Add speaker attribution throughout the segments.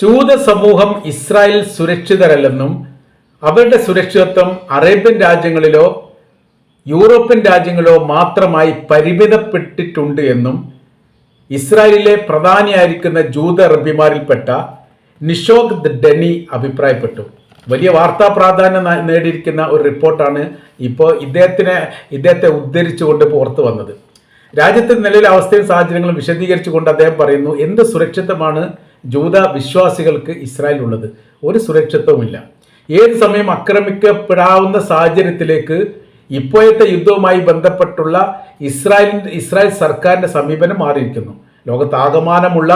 Speaker 1: ജൂത സമൂഹം ഇസ്രായേൽ സുരക്ഷിതരല്ലെന്നും അവരുടെ സുരക്ഷിതത്വം അറേബ്യൻ രാജ്യങ്ങളിലോ യൂറോപ്യൻ രാജ്യങ്ങളിലോ മാത്രമായി പരിമിതപ്പെട്ടിട്ടുണ്ട് എന്നും ഇസ്രായേലിലെ പ്രധാനിയായിരിക്കുന്ന ജൂത അറബിമാരിൽപ്പെട്ട നിഷോക് ഡെനി അഭിപ്രായപ്പെട്ടു. വലിയ വാർത്താ പ്രാധാന്യം നേടിയിരിക്കുന്ന ഒരു റിപ്പോർട്ടാണ് ഇപ്പോൾ ഇദ്ദേഹത്തിനെ ഇദ്ദേഹത്തെ ഉദ്ധരിച്ചുകൊണ്ട് പുറത്തു വന്നത്. രാജ്യത്തെ നിലവിലെ അവസ്ഥയും സാഹചര്യങ്ങളും വിശദീകരിച്ചുകൊണ്ട് അദ്ദേഹം പറയുന്നു എന്ത് സുരക്ഷിതമാണ് ജൂത വിശ്വാസികൾക്ക് ഇസ്രായേലിൽ ഉള്ളത് ഒരു സുരക്ഷിതവുമില്ല. ഏത് സമയം ആക്രമിക്കപ്പെടാവുന്ന സാഹചര്യത്തിലേക്ക് ഇപ്പോഴത്തെ യുദ്ധവുമായി ബന്ധപ്പെട്ടുള്ള ഇസ്രായേലിന്റെ ഇസ്രായേൽ സർക്കാരിന്റെ സമീപനം മാറിയിരിക്കുന്നു. ലോകത്താകമാനമുള്ള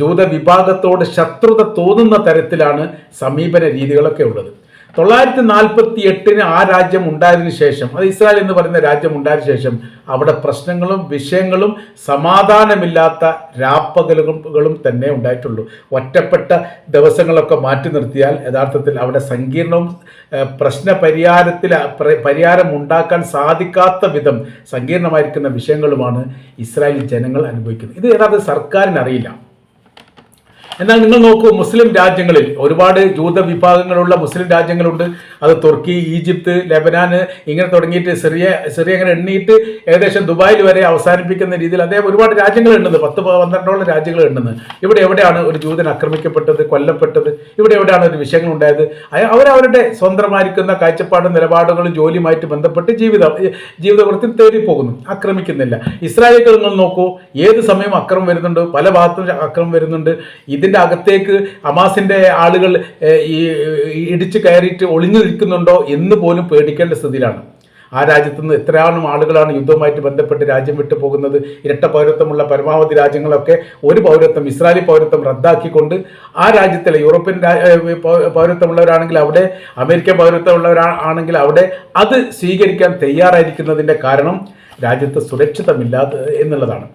Speaker 1: ജൂത വിഭാഗത്തോട് ശത്രുത തോന്നുന്ന തരത്തിലാണ് സമീപന രീതികളൊക്കെ ഉള്ളത്. തൊള്ളായിരത്തി നാൽപ്പത്തി എട്ടിന് ആ രാജ്യം ഉണ്ടായതിനു ശേഷം അത് ഇസ്രായേൽ എന്ന് പറയുന്ന രാജ്യം ഉണ്ടായതിനു ശേഷം അവിടെ പ്രശ്നങ്ങളും വിഷയങ്ങളും സമാധാനമില്ലാത്ത രാപ്പകലുകളും തന്നെ ഉണ്ടായിട്ടുള്ളൂ. ഒറ്റപ്പെട്ട ദിവസങ്ങളൊക്കെ മാറ്റി നിർത്തിയാൽ യഥാർത്ഥത്തിൽ അവിടെ സങ്കീർണവും പ്രശ്ന പരിഹാരത്തിൽ പരിഹാരം ഉണ്ടാക്കാൻ സാധിക്കാത്ത വിധം സങ്കീർണമായിരിക്കുന്ന വിഷയങ്ങളുമാണ് ഇസ്രായേൽ ജനങ്ങൾ അനുഭവിക്കുന്നത്. ഇത് യഥാർത്ഥ സർക്കാരിന് അറിയില്ല എന്നാൽ നിങ്ങൾ നോക്കൂ മുസ്ലിം രാജ്യങ്ങളിൽ ഒരുപാട് ജൂത വിഭാഗങ്ങളുള്ള മുസ്ലിം രാജ്യങ്ങളുണ്ട്. അത് തുർക്കി ഈജിപ്ത് ലെബനാന് ഇങ്ങനെ തുടങ്ങിയിട്ട് സിറിയ സിറിയ അങ്ങനെ എണ്ണിയിട്ട് ഏകദേശം ദുബായിൽ വരെ അവസാനിപ്പിക്കുന്ന രീതിയിൽ അദ്ദേഹം ഒരുപാട് രാജ്യങ്ങൾ ഉണ്ടത് പത്ത് പന്ത്രണ്ടോളം രാജ്യങ്ങൾ ഉണ്ടെന്ന് ഇവിടെ എവിടെയാണ് ഒരു ജൂതൻ ആക്രമിക്കപ്പെട്ടത് കൊല്ലപ്പെട്ടത്? ഇവിടെ എവിടെയാണ് ഒരു വിഷയങ്ങൾ ഉണ്ടായത്? അവരവരുടെ സ്വന്തമായിരിക്കുന്ന കാഴ്ചപ്പാടും നിലപാടുകളും ജോലിയുമായിട്ട് ബന്ധപ്പെട്ട് ജീവിത ജീവിതവൃത്തി തേടി പോകുന്നു ആക്രമിക്കുന്നില്ല. ഇസ്രായേലുകൾ നിങ്ങൾ നോക്കൂ ഏത് സമയം അക്രമം വരുന്നുണ്ട്? പല ഭാഗത്തും അക്രമം വരുന്നുണ്ട്. ഇതിന്റെ അകത്തേക്ക് അമാസിന്റെ ആളുകൾ ഈ ഇടിച്ച് കയറിയിട്ട് ഒളിഞ്ഞു നിൽക്കുന്നുണ്ടോ എന്ന് പോലും പേടിക്കേണ്ട സ്ഥിതിയിലാണ്. ആ രാജ്യത്ത് നിന്ന് ആളുകളാണ് യുദ്ധവുമായിട്ട് ബന്ധപ്പെട്ട് രാജ്യം വിട്ടു പോകുന്നത്. ഇരട്ട പൗരത്വമുള്ള പരമാവധി രാജ്യങ്ങളൊക്കെ ഒരു പൗരത്വം ഇസ്രായേലി പൗരത്വം റദ്ദാക്കിക്കൊണ്ട് ആ രാജ്യത്തിലെ യൂറോപ്യൻ പൗരത്വമുള്ളവരാണെങ്കിൽ അവിടെ അമേരിക്കൻ പൗരത്വമുള്ളവരാണെങ്കിൽ അവിടെ അത് സ്വീകരിക്കാൻ തയ്യാറായിരിക്കുന്നതിന്റെ കാരണം രാജ്യത്ത് സുരക്ഷിതമില്ലാത്ത എന്നുള്ളതാണ്.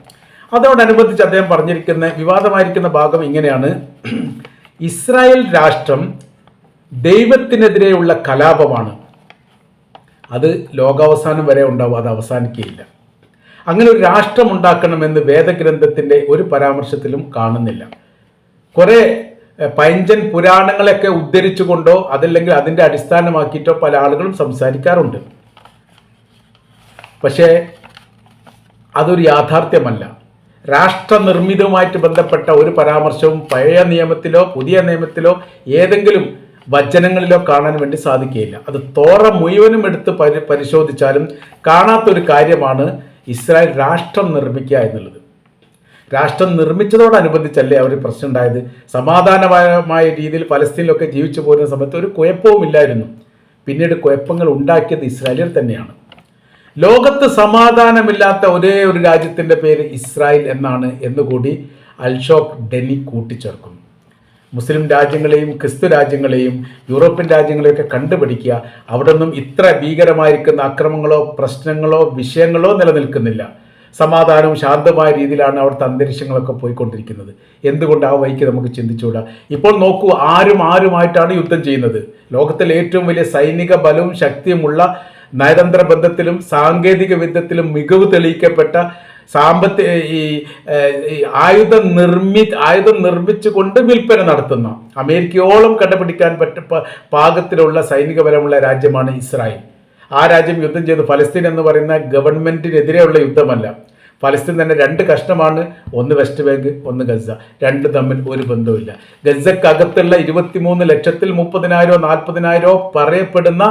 Speaker 1: അതോടനുബന്ധിച്ച് അദ്ദേഹം പറഞ്ഞിരിക്കുന്ന വിവാദമായിരിക്കുന്ന ഭാഗം ഇങ്ങനെയാണ്. ഇസ്രായേൽ രാഷ്ട്രം ദൈവത്തിനെതിരെയുള്ള കലാപമാണ്. അത് ലോകാവസാനം വരെ ഉണ്ടാവും അത് അവസാനിക്കുകയില്ല. അങ്ങനെ ഒരു രാഷ്ട്രം ഉണ്ടാക്കണമെന്ന് വേദഗ്രന്ഥത്തിന്റെ ഒരു പരാമർശത്തിലും കാണുന്നില്ല. കുറേ പഞ്ചൻ പുരാണങ്ങളൊക്കെ ഉദ്ധരിച്ചുകൊണ്ടോ അതല്ലെങ്കിൽ അതിന്റെ അടിസ്ഥാനമാക്കിയിട്ടോ പല ആളുകളും സംസാരിക്കാറുണ്ട്. പക്ഷേ അതൊരു യാഥാർത്ഥ്യമല്ല. രാഷ്ട്രനിർമ്മിതവുമായിട്ട് ബന്ധപ്പെട്ട ഒരു പരാമർശവും പഴയ നിയമത്തിലോ പുതിയ നിയമത്തിലോ ഏതെങ്കിലും വചനങ്ങളിലോ കാണാൻ വേണ്ടി സാധിക്കുകയില്ല. അത് തോറ മുഴുവനും എടുത്ത് പരി പരിശോധിച്ചാലും കാണാത്തൊരു കാര്യമാണ് ഇസ്രായേൽ രാഷ്ട്രം നിർമ്മിക്കുക എന്നുള്ളത്. രാഷ്ട്രം നിർമ്മിച്ചതോടനുബന്ധിച്ചല്ലേ അവർ പ്രശ്നം ഉണ്ടായത്? സമാധാനപരമായ രീതിയിൽ പലസ്തീനിലൊക്കെ ജീവിച്ചു പോരുന്ന സമയത്ത് ഒരു കുഴപ്പവും ഇല്ലായിരുന്നു പിന്നീട് കുഴപ്പങ്ങൾ ഉണ്ടാക്കിയത് ഇസ്രായേലിൽ തന്നെയാണ്. ലോകത്ത് സമാധാനമില്ലാത്ത ഒരേ ഒരു രാജ്യത്തിന്റെ പേര് ഇസ്രായേൽ എന്നാണ് എന്നുകൂടി അൽഷോക് ഡെനി കൂട്ടിച്ചേർക്കുന്നു. മുസ്ലിം രാജ്യങ്ങളെയും ക്രിസ്തു രാജ്യങ്ങളെയും യൂറോപ്യൻ രാജ്യങ്ങളെയൊക്കെ കണ്ടുപിടിക്കുക അവിടെ നിന്നും ഇത്ര ഭീകരമായിരിക്കുന്ന അക്രമങ്ങളോ പ്രശ്നങ്ങളോ വിഷയങ്ങളോ നിലനിൽക്കുന്നില്ല. സമാധാനവും ശാന്തമായ രീതിയിലാണ് അവിടുത്തെ അന്തരീക്ഷങ്ങളൊക്കെ പോയിക്കൊണ്ടിരിക്കുന്നത്. എന്തുകൊണ്ട് ആ നമുക്ക് ചിന്തിച്ചുകൂടാ? ഇപ്പോൾ നോക്കൂ ആരും ആരുമായിട്ടാണ് യുദ്ധം ചെയ്യുന്നത്. ലോകത്തിലെ ഏറ്റവും വലിയ സൈനിക ബലവും ശക്തിയുമുള്ള നയതന്ത്ര ബന്ധത്തിലും സാങ്കേതിക വിദ്യത്തിലും മികവ് തെളിയിക്കപ്പെട്ട സാമ്പത്തിക ഈ ആയുധ നിർമ്മി ആയുധം നിർമ്മിച്ചുകൊണ്ട് വിൽപ്പന നടത്തുന്ന അമേരിക്കയോളം കണ്ടുപിടിക്കാൻ പറ്റ പാകത്തിലുള്ള സൈനിക ബലമുള്ള രാജ്യമാണ് ഇസ്രായേൽ. ആ രാജ്യം യുദ്ധം ചെയ്ത് ഫലസ്തീൻ എന്ന് പറയുന്ന ഗവൺമെന്റിനെതിരെയുള്ള യുദ്ധമല്ല. ഫലസ്തീൻ തന്നെ രണ്ട് കഷ്ണമാണ് ഒന്ന് വെസ്റ്റ് ബാങ്ക് ഒന്ന് ഗസ രണ്ട് തമ്മിൽ ഒരു ബന്ധവുമില്ല. ഗസക്കകത്തുള്ള ഇരുപത്തിമൂന്ന് ലക്ഷത്തിൽ മുപ്പതിനായിരോ നാൽപ്പതിനായിരോ പറയപ്പെടുന്ന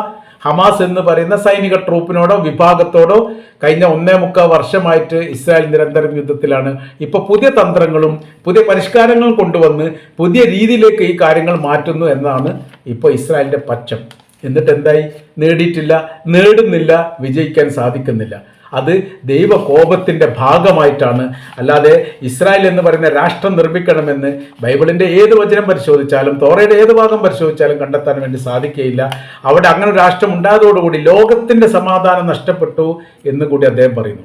Speaker 1: ഹമാസ് എന്ന് പറയുന്ന സൈനിക ട്രൂപ്പിനോടോ വിഭാഗത്തോടോ കഴിഞ്ഞ ഒന്നേ മുക്കാൽ വർഷമായിട്ട് ഇസ്രായേൽ നിരന്തരം യുദ്ധത്തിലാണ്. ഇപ്പോൾ പുതിയ തന്ത്രങ്ങളും പുതിയ പരിഷ്കാരങ്ങളും കൊണ്ടുവന്ന് പുതിയ രീതിയിലേക്ക് ഈ കാര്യങ്ങൾ മാറ്റുന്നു എന്നാണ് ഇപ്പോൾ ഇസ്രായേലിന്റെ പക്ഷം എന്നിട്ട് എന്തായി? നേടിയിട്ടില്ല നേടുന്നില്ല വിജയിക്കാൻ സാധിക്കുന്നില്ല. അത് ദൈവകോപത്തിന്റെ ഭാഗമായിട്ടാണ്. അല്ലാതെ ഇസ്രായേൽ എന്ന് പറയുന്ന രാഷ്ട്രം നിർമ്മിക്കണമെന്ന് ബൈബിളിന്റെ ഏത് വചനം പരിശോധിച്ചാലും തോറയുടെ ഏത് ഭാഗം പരിശോധിച്ചാലും കണ്ടെത്താൻ വേണ്ടി സാധിക്കുകയില്ല. അവിടെ അങ്ങനെ ഒരു രാഷ്ട്രം ഉണ്ടായതോടുകൂടി ലോകത്തിന്റെ സമാധാനം നഷ്ടപ്പെട്ടു എന്ന് കൂടി അദ്ദേഹം പറയുന്നു.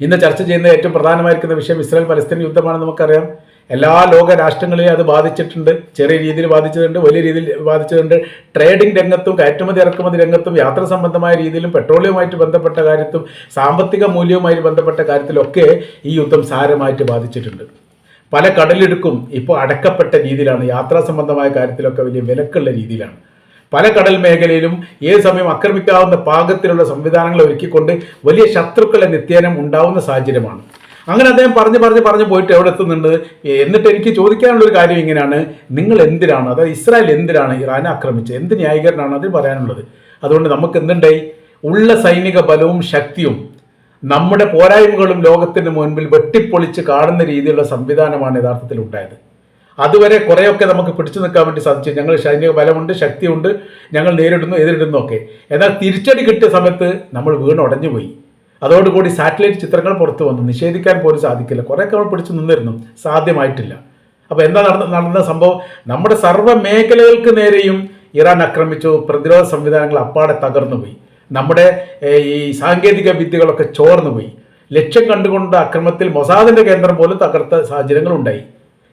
Speaker 1: ഇന്ന് ചർച്ച ചെയ്യുന്ന ഏറ്റവും പ്രധാനമായിരിക്കുന്ന വിഷയം ഇസ്രായേൽ പലസ്തീൻ യുദ്ധമാണെന്ന് നമുക്കറിയാം. എല്ലാ ലോക രാഷ്ട്രങ്ങളെയും അത് ബാധിച്ചിട്ടുണ്ട്. ചെറിയ രീതിയിൽ ബാധിച്ചിട്ടുണ്ട് വലിയ രീതിയിൽ ബാധിച്ചിട്ടുണ്ട്. ട്രേഡിംഗ് രംഗത്തും കയറ്റുമതി ഇറക്കുമതി രംഗത്തും യാത്ര സംബന്ധമായ രീതിയിലും പെട്രോളിയവുമായിട്ട് ബന്ധപ്പെട്ട കാര്യത്തും സാമ്പത്തിക മൂല്യവുമായി ബന്ധപ്പെട്ട കാര്യത്തിലൊക്കെ ഈ യുദ്ധം സാരമായിട്ട് ബാധിച്ചിട്ടുണ്ട്. പല കടലിടുക്കും ഇപ്പോൾ അടക്കപ്പെട്ട രീതിയിലാണ്. യാത്രാ സംബന്ധമായ കാര്യത്തിലൊക്കെ വലിയ വിലക്കുള്ള രീതിയിലാണ്. പല കടൽ മേഖലയിലും ഏത് സമയം ആക്രമിക്കാവുന്ന പാകത്തിലുള്ള സംവിധാനങ്ങൾ ഒരുക്കിക്കൊണ്ട് വലിയ ശത്രുക്കളെ നിത്യേനം ഉണ്ടാവുന്ന സാഹചര്യമാണ്. അങ്ങനെ അദ്ദേഹം പറഞ്ഞ് പറഞ്ഞ് പറഞ്ഞ് പോയിട്ട് എവിടെ എത്തുന്നുണ്ട്? എന്നിട്ട് എനിക്ക് ചോദിക്കാനുള്ള ഒരു കാര്യം ഇങ്ങനെയാണ്. നിങ്ങൾ എന്തിനാണ്? അതായത് ഇസ്രായേൽ എന്തിനാണ് ഇറാനെ ആക്രമിച്ചത്? എന്ത് ന്യായീകരണമാണ് അതിൽ പറയാനുള്ളത്? അതുകൊണ്ട് നമുക്ക് എന്തുണ്ടായി ഉള്ള സൈനിക ബലവും ശക്തിയും നമ്മുടെ പോരായ്മകളും ലോകത്തിന് മുൻപിൽ വെട്ടിപ്പൊളിച്ച് കാണുന്ന രീതിയിലുള്ള സംവിധാനമാണ് യഥാർത്ഥത്തിൽ ഉണ്ടായത്. അതുവരെ കുറേയൊക്കെ നമുക്ക് പിടിച്ചു നിൽക്കാൻ വേണ്ടി സാധിച്ചു. ഞങ്ങൾ സൈനിക ബലമുണ്ട് ശക്തിയുണ്ട് ഞങ്ങൾ നേരിടുന്നു എതിരിടുന്നു ഒക്കെ. എന്നാൽ തിരിച്ചടി കിട്ടിയ സമയത്ത് നമ്മൾ വീണുടഞ്ഞു പോയി അതോടുകൂടി സാറ്റലൈറ്റ് ചിത്രങ്ങൾ പുറത്തു വന്നു. നിഷേധിക്കാൻ പോലും സാധിക്കില്ല. കുറേയൊക്കെ നമ്മൾ പിടിച്ചു നിന്നിരുന്നു. സാധ്യമായിട്ടില്ല. അപ്പോൾ എന്താ നടന്ന നടന്ന സംഭവം? നമ്മുടെ സർവ മേഖലകൾക്ക് നേരെയും ഇറാൻ ആക്രമിച്ചു. പ്രതിരോധ സംവിധാനങ്ങൾ അപ്പാടെ തകർന്നുപോയി നമ്മുടെ ഈ സാങ്കേതിക വിദ്യകളൊക്കെ ചോർന്നുപോയി ലക്ഷ്യം കണ്ടുകൊണ്ട് അക്രമത്തിൽ മൊസാദിന്റെ കേന്ദ്രം പോലും തകർത്ത സാഹചര്യങ്ങളുണ്ടായി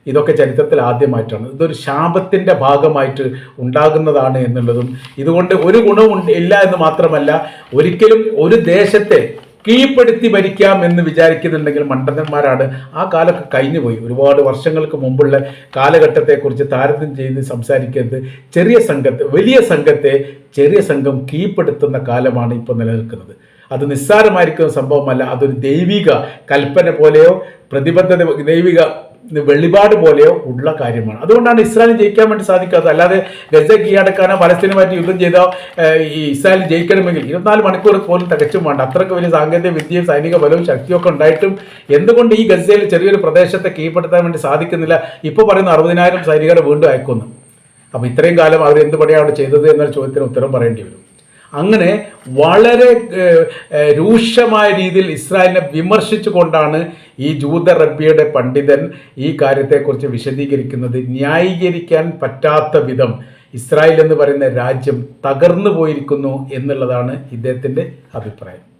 Speaker 1: ഇതൊക്കെ ചരിത്രത്തിൽ ആദ്യമായിട്ടാണ്. ഇതൊരു ശാപത്തിന്റെ ഭാഗമായിട്ട് ഉണ്ടാകുന്നതാണ് എന്നുള്ളതും ഇതുകൊണ്ട് ഒരു ഗുണവും ഇല്ല എന്ന് മാത്രമല്ല ഒരിക്കലും ഒരു ദേശത്തെ കീഴ്പ്പെടുത്തി ഭരിക്കാം എന്ന് വിചാരിക്കുന്നുണ്ടെങ്കിൽ മണ്ടന്മാരാണ്. ആ കാലമൊക്കെ കഴിഞ്ഞു പോയി. ഒരുപാട് വർഷങ്ങൾക്ക് മുമ്പുള്ള കാലഘട്ടത്തെക്കുറിച്ച് താരതമ്യം ചെയ്ത് സംസാരിക്കരുത്. ചെറിയ സംഘത്തെ വലിയ സംഘത്തെ ചെറിയ സംഘം കീഴ്പ്പെടുത്തുന്ന കാലമാണ് ഇപ്പോൾ നിലനിൽക്കുന്നത്. അത് നിസ്സാരമായിരിക്കുന്ന സംഭവമല്ല. അതൊരു ദൈവിക കൽപ്പന പോലെയോ പ്രതിബദ്ധത ദൈവിക വെളിപാട് പോലെയോ ഉള്ള കാര്യമാണ്. അതുകൊണ്ടാണ് ഇസ്രായേൽ ജയിക്കാൻ വേണ്ടി സാധിക്കാത്തത്. അല്ലാതെ ഗസ കീഴടക്കാനോ പലസ്തീനുമായിട്ട് യുദ്ധം ചെയ്തോ ഈ ഇസ്രായേൽ ജയിക്കണമെങ്കിൽ ഇരുപത്തിനാല് മണിക്കൂർ പോലും തികച്ചും വേണ്ട. അത്രയ്ക്ക് വലിയ സാങ്കേതിക വിദ്യയും സൈനിക ബലവും ശക്തിയൊക്കെ ഉണ്ടായിട്ടും എന്തുകൊണ്ട് ഈ ഗസയിൽ ചെറിയൊരു പ്രദേശത്തെ കീഴ്പ്പെടുത്താൻ വേണ്ടി സാധിക്കുന്നില്ല? ഇപ്പോൾ പറയുന്ന അറുപതിനായിരം സൈനികരെ വീണ്ടും അയക്കുന്നു. അപ്പോൾ ഇത്രയും കാലം അവർ എന്ത് പണിയാണ് ചെയ്തത് എന്നൊരു ചോദ്യത്തിന് ഉത്തരം പറയേണ്ടി വരും. അങ്ങനെ വളരെ രൂക്ഷമായ രീതിയിൽ ഇസ്രായേലിനെ വിമർശിച്ചുകൊണ്ടാണ് ഈ ജൂത റബ്ബിയുടെ പണ്ഡിതൻ ഈ കാര്യത്തെക്കുറിച്ച് വിശദീകരിക്കുന്നത്. ന്യായീകരിക്കാൻ പറ്റാത്ത വിധം ഇസ്രായേൽ എന്ന് പറയുന്ന രാജ്യം തകർന്നു പോയിരിക്കുന്നു എന്നുള്ളതാണ് ഇദ്ദേഹത്തിന്റെ അഭിപ്രായം.